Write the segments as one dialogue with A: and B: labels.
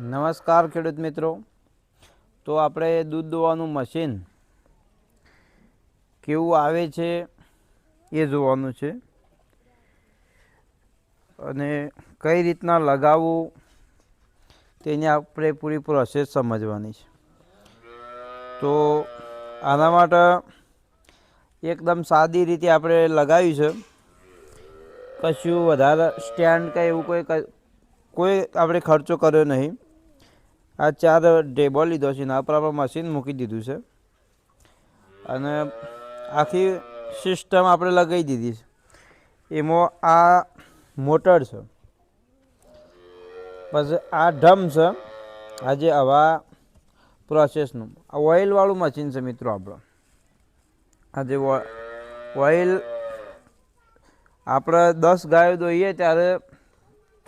A: નમસ્કાર ખેડૂત મિત્રો. તો આપણે દૂધ દોવાનું મશીન કેવું આવે છે એ જોવાનું છે. અને કઈ રીતના લગાવવું તેની આપણે પૂરી પ્રોસેસ સમજવાની છે. તો આના માટે એકદમ સાદી રીતે આપણે લગાવ્યું છે. કશું વધારે સ્ટેન્ડ કે એવું કોઈ કોઈ આપણે ખર્ચો કર્યો નહીં. આ ચાર ટેબલ લીધો છે એના પર આપણે મશીન મૂકી દીધું છે. અને આખી સિસ્ટમ આપણે લગાવી દીધી છે. એમાં આ મોટર છે. પછી આ ડ્રમ છે. આ જે હવા પ્રોસેસનું આ ઓઇલવાળું મશીન છે મિત્રો આપણું. આ જે ઓઇલ આપણે દસ ગાયો દોઈએ ત્યારે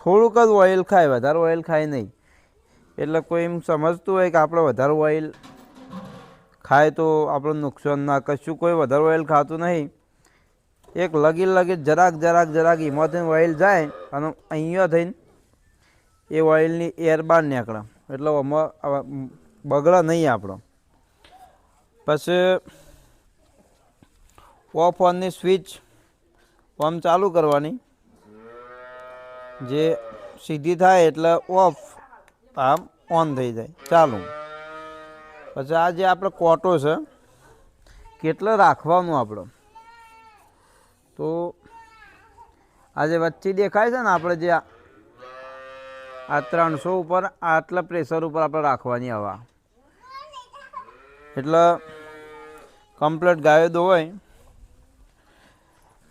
A: થોડુંક જ ઓઇલ ખાય, વધારે ઓઇલ ખાય નહીં. એટલે કોઈ એમ સમજતું હોય કે આપણે વધારે ઓઇલ ખાય તો આપણું નુકસાન ના કશું કોઈ વધારે ઓઇલ ખાતું નહીં. એક લગી લગી જરાક જરાક જરાક એમાંથી ઓઇલ જાય અને અહીંયા થઈને એ ઓઇલની એર બહાર નીકળે. એટલે આમાં બગડે નહીં આપણો. પછી ઓફ ઓનની સ્વિચ ઓમ ચાલુ કરવાની. જે સીધી થાય એટલે ઓફ આમ ઓન થઈ જાય. ચાલુ. પછી આ જે આપણે કોટો છે, કેટલો રાખવાનું આપણો? તો આ જે વચ્ચે દેખાય છે ને આપણે જે આ- ત્રણસો ઉપર આટલા પ્રેશર ઉપર આપણે રાખવાની હવા. એટલે કમ્પ્લીટ ગાયો દોવાય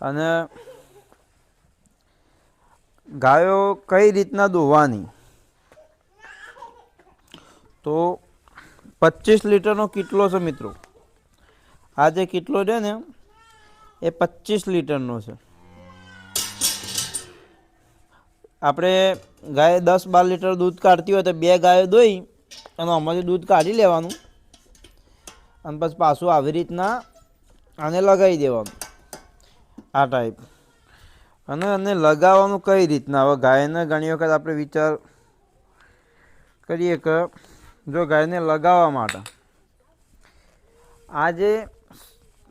A: અને ગાયો કઈ રીતના દોવાની? તો પચીસ લીટરનો કિટલો છે મિત્રો. આ જે કિટલો છે ને, એ પચીસ લીટરનો છે. આપણે ગાય દસ બાર લીટર દૂધ કાઢતી હોય તો બે ગાયો દોઈ અને આમાંથી દૂધ કાઢી લેવાનું. અને પછી પાછું આવી રીતના આને લગાવી દેવાનું. આ ટાઈપ અને એને લગાવવાનું કઈ રીતના? હવે ગાયને ઘણી વખત આપણે વિચાર કરીએ કે જો ગાયને લગાવવા માટે. આ જે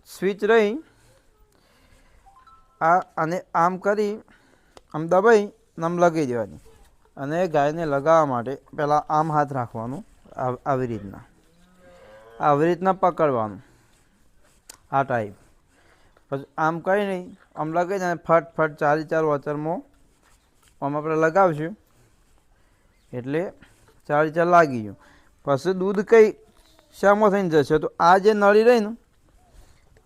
A: સ્વિચ રહી. આ અને આમ કરી આમ દબાઈ આમ લગાવી દેવાની. અને ગાયને લગાવવા માટે પહેલાં આમ હાથ રાખવાનું આવી રીતના. આવી રીતના પકડવાનું. આ ટાઈપ પછી આમ કંઈ નહીં, આમ લગાવી દે ફટ ફટ, ચારી ચાર વચરમાં આમ આપણે લગાવશું. એટલે ચારી ચાર લાગી ગયું. પછી દૂધ કઈ શામાં થઈને જશે? તો આ જે નળી રહી ને,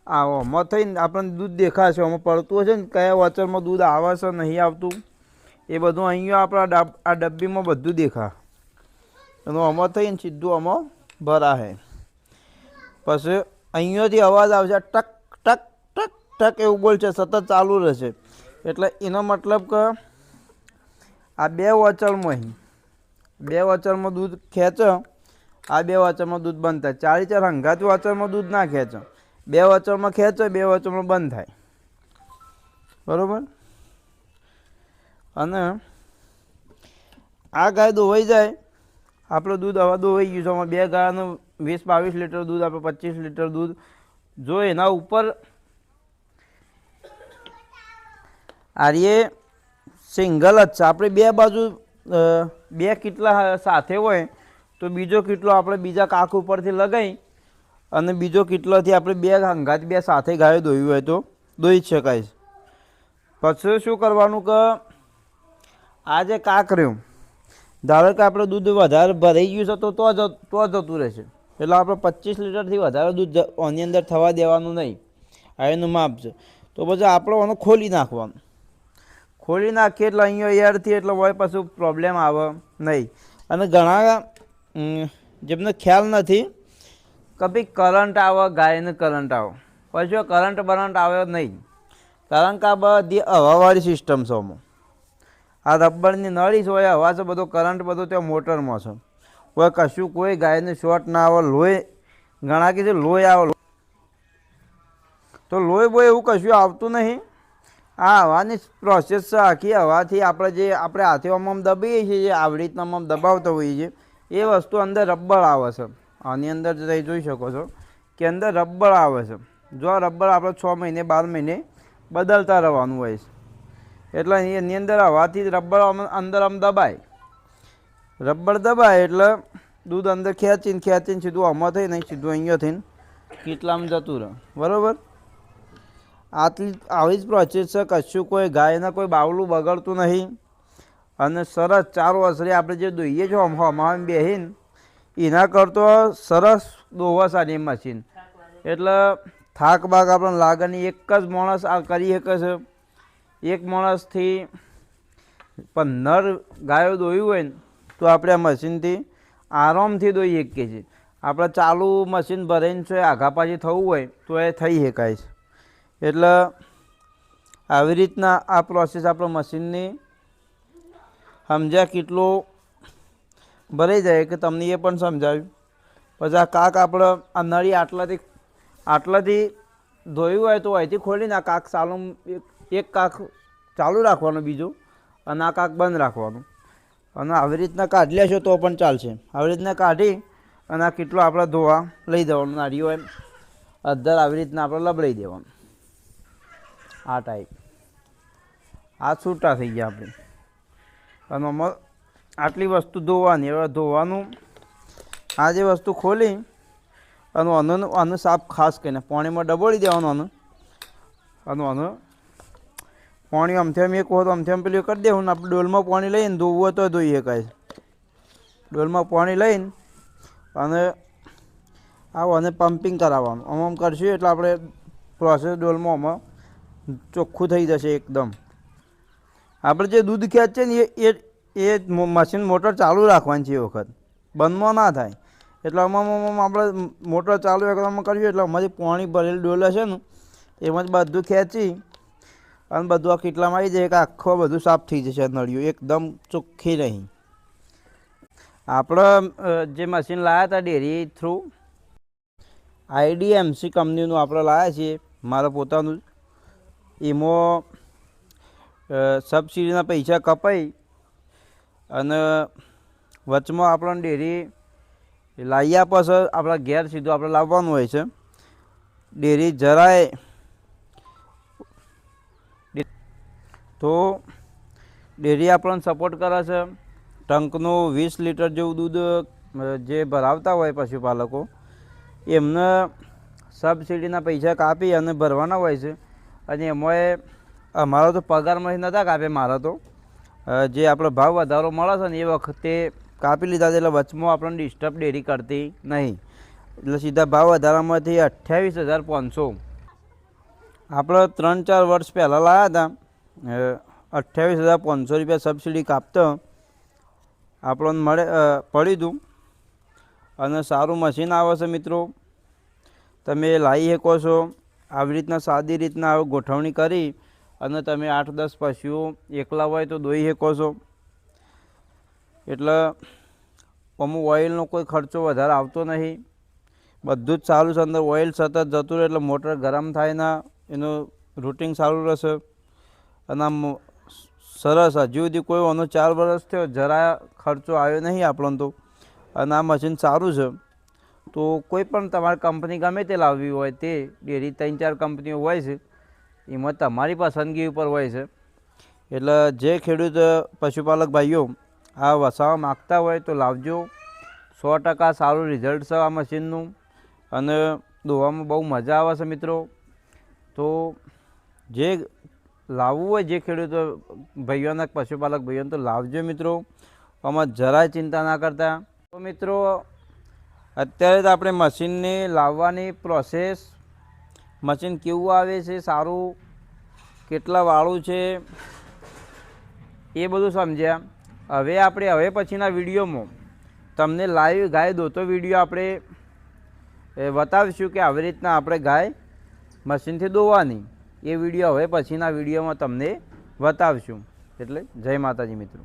A: આ આમાં થઈને આપણને દૂધ દેખાશે, આમાં પડતું હશે ને, કયા વોચરમાં દૂધ આવે છે નહીં આવતું, એ બધું અહીંયા આપણા આ ડબ્બીમાં બધું દેખા એનું આમાં થઈને સીધું આમાં ભરાશે. પછી અહીંયાથી અવાજ આવશે, ટક ટક ટક ટક એવું બોલશે સતત ચાલુ રહેશે. એટલે એનો મતલબ કે આ બે વચળમાં બે વચળમાં દૂધ ખેંચો આ બે વાચણમાં દૂધ બંધ થાય. ચારે ચાર હંગાત વાચણમાં દૂધ ના ખેંચો. બે વાચણમાં ખેંચો, બે વાચણમાં બંધ થાય. બરોબર? અને આ ગાય દોવાઈ જાય. આપણું દૂધ હવે દોવાઈ ગયું છે. આમાં બે ગાયનું વીસ, બાવીસ લીટર દૂધ, આપણે પચીસ લીટર દૂધ જો એના ઉપર આર્યે સિંગલ જ છે. આપણે બે બાજુ બે કીટલા સાથે હોય તો બીજો કીટલો આપણે બીજા કાંખ ઉપરથી લગાવી અને બીજો કીટલોથી આપણે બે હંગાત બે સાથે ગાયો દોયું હોય તો દોઈ જ શકાય પછી શું કરવાનું કે આ જે કાક રહ્યું, ધારો કે આપણે દૂધ વધારે ભરાઈ ગયું છે તો તો જ તો જતું રહેશે. એટલે આપણે પચીસ લીટરથી વધારે દૂધ આની અંદર થવા દેવાનું નહીં. આ એનું માપ છે. તો પછી આપણે આને ખોલી નાખવાનું. ખોલી નાખીએ એટલે અહીંયા એરથી એટલે હોય, પાછું પ્રોબ્લેમ આવે નહીં. અને ઘણા જેમને ખ્યાલ નથી, કભી કરંટ આવે, ગાયને કરંટ આવે. પછી કરંટ બરંટ આવે નહીં, કારણ કે આ બધી હવાવાળી સિસ્ટમ છે આ રબરની નળી છે હોય હવા છે, બધો કરંટ બધો ત્યાં મોટરમાં છે. કોઈ કશું કોઈ ગાયને શોર્ટ ના આવે, લોહી, ઘણા કે છે લોહી આવે. તો લોહી બોય એવું કશું આવતું નહીં. આ હવાની પ્રોસેસ છે, આખી હવાથી આપણે જે, આપણે હાથે આમ દબાવીએ છીએ, જે આવી રીતના દબાવતા હોઈએ છીએ. એ વસ્તુ અંદર રબર આવે છે. આની અંદર તમે જોઈ શકો છો કે અંદર રબર આવે છે. જો આ રબર આપણે છ મહિને, બાર મહિને બદલતા રહેવાનું હોય છે. એટલે એની અંદર હવાથી આમ અંદર આમ દબાય. રબર દબાય એટલે દૂધ અંદર ખેંચીને ખેંચીને સીધું આમાં થઈને સીધું અહીંયા થઈને કેટલામાં જતું રહે. બરાબર? આટલી, આવી જ પ્રોસેસ છે. કશું કોઈ ગાયના કોઈ બાવલું બગડતું નહીં. અને સરસ ચાર વર્ષે આપણે જે દોઈએ છો હમામ બેહીન, એના કરતો સરસ દોવા સારી મશીન એટલે થાક બાગ આપણને લાગે નહીં, એક જ માણસ આ કરી શકે છે. એક માણસથી પંદર ગાયો દોયું હોય ને, તો આપણે આ મશીનથી આરામથી દોઈ શકીએ છીએ. આપણે ચાલુ મશીન ભરાઈને છે આઘાપાછી થવું હોય, તો એ થઈ શકાય છે. એટલે આવી રીતના આ પ્રોસેસ આપણે મશીનની સમજ્યા કેટલું ભરાઈ જાય કે તમને એ પણ સમજાવ્યું. પછી આ કાક આપણે આ નળી આટલાથી આટલાથી ધોયું હોય તો અહીંથી ખોલીને આ કાક ચાલુ, એક- કાક ચાલુ રાખવાનું બીજું અને આ કાક બંધ રાખવાનું. અને આવી રીતના કાઢી લેશો તો પણ ચાલશે. આવી રીતના કાઢી અને આ કેટલો આપણે ધોવા લઈ દેવાનું નાળીઓ એમ. અધર આવી રીતના આપણે લબડાઈ દેવાનું. આ ટાઈપ આ છૂટા થઈ ગયા આપણે. અને આટલી વસ્તુ ધોવાની. હવે ધોવાનું આ જે વસ્તુ ખોલી અને આનું આનું સાફ ખાસ કરીને પાણીમાં ડબોળી દેવાનું આનું અને આનું પાણી અમથેમ એક વખત આમથી આમ પેલું કરી દેવું ને આપણે ડોલમાં પાણી લઈને ધોવું તો ધોઈએ કાંઈ. ડોલમાં પાણી લઈને અને આવો અને પમ્પિંગ કરાવવાનું. આમ આમ કરશું એટલે આપણે પ્રોસેસ ડોલમાં આમાં ચોખ્ખું થઈ જશે એકદમ. આપણે જે દૂધ ખેંચીએ ને એ એ મશીન મોટર ચાલુ રાખવાની છે એ વખત. બંધમાં ના થાય. એટલે આમાં આપણે મોટર ચાલુ એકદમ કરીએ એટલે અમારી પાણી ભરેલી ડોલે છે ને, એમાં જ બધું ખેંચી અને બધું આ કેટલામાં આવી જાય કે આખો બધું સાફ થઈ જશે નળિયું એકદમ ચોખ્ખી નહીં આપણે જે મશીન લાવ્યા હતા ડેરી થ્રુ, આઈડીએમસી કંપનીનું આપણે લાવ્યા છીએ, મારા પોતાનું એમાં સબસિડીના પૈસા કપાઈ અને વચમાં આપણને ડેરી લાવી આપે આપણા ઘેર સીધું આપણે લાવવાનું હોય છે. ડેરી જરાય તો ડેરી આપણને સપોર્ટ કરે છે. ટંકનું વીસ લીટર જેવું દૂધ જે ભરાવતા હોય પશુપાલકો, એમને સબસિડીના પૈસા કાપી અને ભરવાના હોય છે. અને એમાંય અમારો તો પગારમાંથી નહોતા કાપે મારા તો. જે આપણો ભાવ વધારો મળે છે ને એ વખતે કાપી લીધા એટલે વચમાં આપણને ડિસ્ટર્બ ડેરી કરતી નહીં. એટલે સીધા ભાવ વધારામાંથી અઠ્યાવીસ હજાર પાંચસો. આપણે ત્રણ ચાર વર્ષ પહેલાં લાવ્યા હતા અઠ્યાવીસ હજાર પાંચસો રૂપિયા સબસિડી કાપતો. આપણને મળે પડી દઉં અને સારું મશીન આવે છે મિત્રો. તમે લાવી શકો છો. આવી રીતના સાદી રીતના ગોઠવણી કરી. અને તમે આઠ, દસ પશુઓ એકલા હોય તો દોઈ શકો છો. એટલે અમુક ઓઇલનો કોઈ ખર્ચો વધારે આવતો નહીં. બધું જ સારું છે, અંદર ઓઇલ સતત જતું રહે એટલે મોટર ગરમ થાય ના એનું રૂટિંગ સારું રહેશે. અને આમ સરસ, હજુ સુધી કોઈ ઓનો ચાર વર્ષ થયો જરા ખર્ચો આવ્યો નહીં આપણને તો. અને આ મશીન સારું છે. તો કોઈ પણ તમારે કંપની ગમે તે લાવવી હોય તે, ડેરી ત્રણ ચાર કંપનીઓ હોય છે એમાં તમારી પસંદગી ઉપર હોય છે. એટલે જે ખેડૂત, પશુપાલક ભાઈઓ આ વસાવવા માગતા હોય તો લાવજો. સો ટકા સારું રિઝલ્ટ છે આ મશીનનું અને દોવામાં બહુ મજા આવે છે મિત્રો. તો જે લાવવું હોય જે ખેડૂતો ભાઈઓના પશુપાલક ભાઈઓને તો લાવજો મિત્રો. આમાં જરાય ચિંતા ના કરતા. તો મિત્રો, અત્યારે તો આપણે મશીનને લાવવાની પ્રોસેસ મશીન કેવું આવે છે, સારું? કેટલા વાળું છે? એ બધું સમજ્યા. હવે આપણે હવે પછીના વિડીયોમાં તમને લાઈવ ગાય દોતો વીડિયો આપણે બતાવીશું કે આવી રીતના આપણે ગાય મશીનથી દોવાની. એ વીડિયો હવે પછીના વિડીયોમાં તમને બતાવીશું. એટલે જય માતાજી મિત્રો.